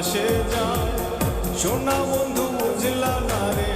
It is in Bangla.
আসে যায়। সোনা বন্ধু বুঝলা না রে